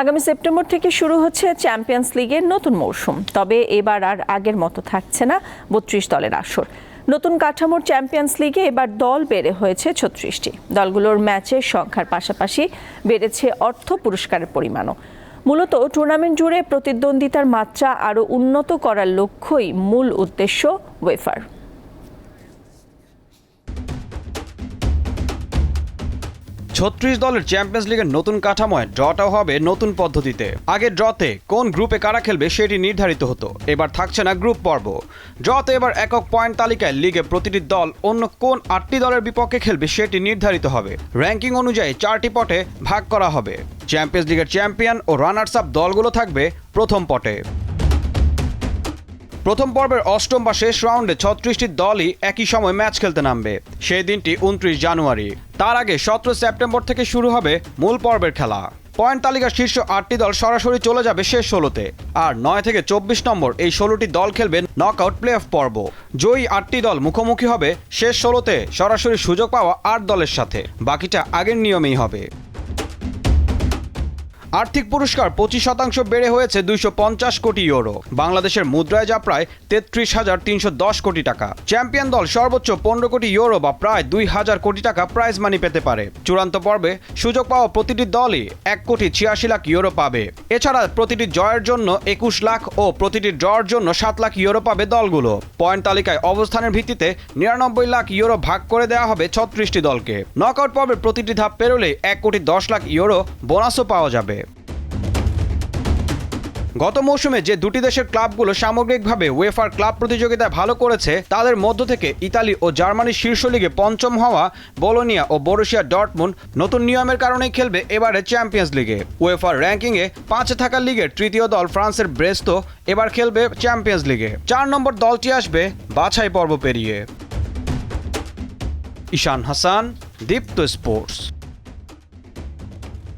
আগামী সেপ্টেম্বর থেকে শুরু হচ্ছে চ্যাম্পিয়ন্স লিগের নতুন মৌসুম। তবে এবার আর আগের মতো থাকছে না বত্রিশ দলের আসর। নতুন কাঠামোর চ্যাম্পিয়ন্স লিগে এবার দল বেড়ে হয়েছে ছত্রিশটি। দলগুলোর ম্যাচের সংখ্যার পাশাপাশি বেড়েছে অর্থ পুরস্কারের পরিমাণও। মূলত টুর্নামেন্ট জুড়ে প্রতিদ্বন্দ্বিতার মাত্রা আরও উন্নত করার লক্ষ্যই মূল উদ্দেশ্য ওয়েফার। ছত্রিশ দলের চ্যাম্পিয়ন্স লিগের নতুন কাঠামোয় ড্রটাও হবে নতুন পদ্ধতিতে। আগে ড্রতে কোন গ্রুপে কারা খেলবে সেটি নির্ধারিত হতো। এবার থাকছে না গ্রুপ পর্ব। ড্রতে এবার একক পয়েন্ট তালিকায় লিগে প্রতিটি দল অন্য কোন আটটি দলের বিপক্ষে খেলবে সেটি নির্ধারিত হবে। র্যাঙ্কিং অনুযায়ী চারটি পটে ভাগ করা হবে। চ্যাম্পিয়ন্স লিগের চ্যাম্পিয়ন ও রানার্স আপ দলগুলো থাকবে প্রথম পটে। প্রথম পর্বের অষ্টম বা শেষ রাউন্ডে ছত্রিশটি দলই একই সময় ম্যাচ খেলতে নামবে। সেই দিনটি উনত্রিশ জানুয়ারি। তার আগে সতেরো সেপ্টেম্বর থেকে শুরু হবে মূল পর্বের খেলা। পয়েন্ট তালিকার শীর্ষ আটটি দল সরাসরি চলে যাবে শেষ ষোলোতে। আর নয় থেকে চব্বিশ নম্বর এই ষোলোটি দল খেলবে নকআউট প্লে অফ পর্ব। জয়ী আটটি দল মুখোমুখি হবে শেষ ষোলোতে। সরাসরি সুযোগ পাওয়া আট দলের সাথে। বাকিটা আগের নিয়মেই হবে। আর্থিক পুরস্কার পঁচিশ শতাংশ বেড়ে হয়েছে দুইশো পঞ্চাশ কোটি ইউরো। বাংলাদেশের মুদ্রায় যা প্রায় তেত্রিশ হাজার তিনশো দশ কোটি টাকা। চ্যাম্পিয়ন দল সর্বোচ্চ পনেরো কোটি ইউরো বা প্রায় দুই হাজার কোটি টাকা প্রাইজ মানি পেতে পারে। চূড়ান্ত পর্বে সুযোগ পাওয়া প্রতিটি দলই এক কোটি ছিয়াশি লাখ ইউরো পাবে। এছাড়া প্রতিটি জয়ের জন্য একুশ লাখ ও প্রতিটি ড্রর জন্য সাত লাখ ইউরো পাবে দলগুলো। পয়েন্ট তালিকায় অবস্থানের ভিত্তিতে নিরানব্বই লাখ ইউরো ভাগ করে দেওয়া হবে ছত্রিশটি দলকে। নকআউট পর্বে প্রতিটি ধাপ পেরোলে এক কোটি দশ লাখ ইউরো বোনাসও পাওয়া যাবে। গত মৌসুমে যে দুটি দেশের ক্লাবগুলো সামগ্রিকভাবে ওয়েফার ক্লাব প্রতিযোগিতায় ভালো করেছে, তাদের মধ্য থেকে ইতালি ও জার্মানির শীর্ষ লিগে পঞ্চম হওয়া বোলোনিয়া ও বরুশিয়া ডটমুন্ড নতুন নিয়মের কারণেই খেলবে এবারে চ্যাম্পিয়ন্স লিগে। ওয়েফার র্যাঙ্কিংয়ে পাঁচে থাকা লিগের তৃতীয় দল ফ্রান্সের ব্রেস্তো এবার খেলবে চ্যাম্পিয়ন্স লিগে। চার নম্বর দলটি আসবে বাছাই পর্ব পেরিয়ে। ঈশান হাসান, দীপ্ত স্পোর্টস।